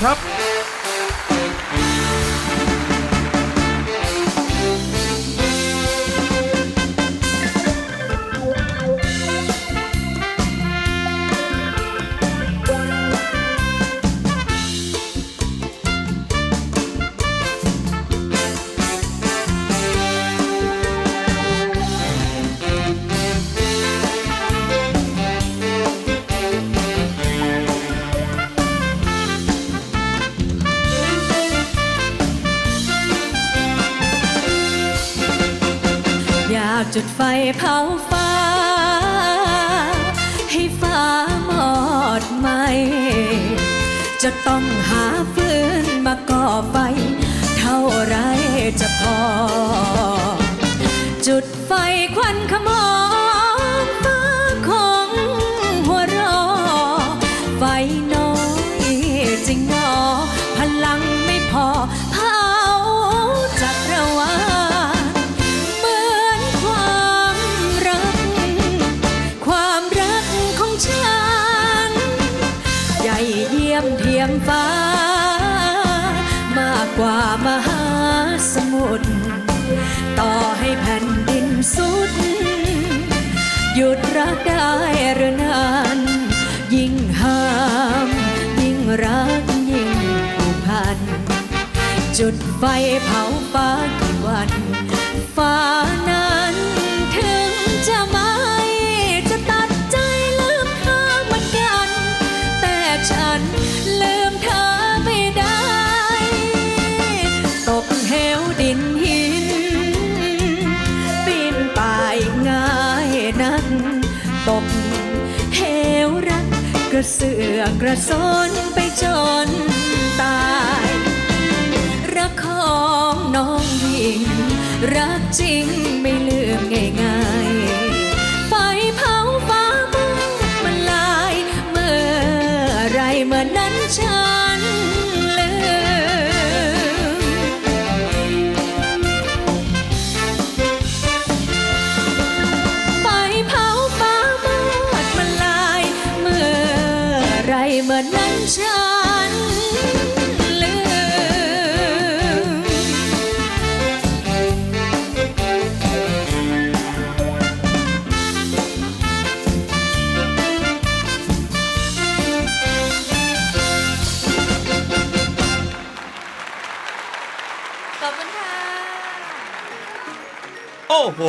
ค จุดไฟเผาฟ้า ให้ฟ้ามอดไหม จะต้องหาฟืนมาก่อไฟ เท่าไรจะพอ จุดไฟควันขโมง เยี่ยมเทียมฟ้า มากกว่ามหาสมุทรต่อให้แผ่นดินสุด หยุดรักได้หรือนานยิ่งห้าม ยิ่งรักยิ่งผูกพัน จุดไฟเผาฟ้ากี่วัน ฟ้า ตกเหวรักกระเสือกกระสนไปจนตาย รักของน้องหญิง รักจริงไม่ลืมง่าย ไรเมื่อนั้นฉันลืมขอบคุณค่ะ โอ้โห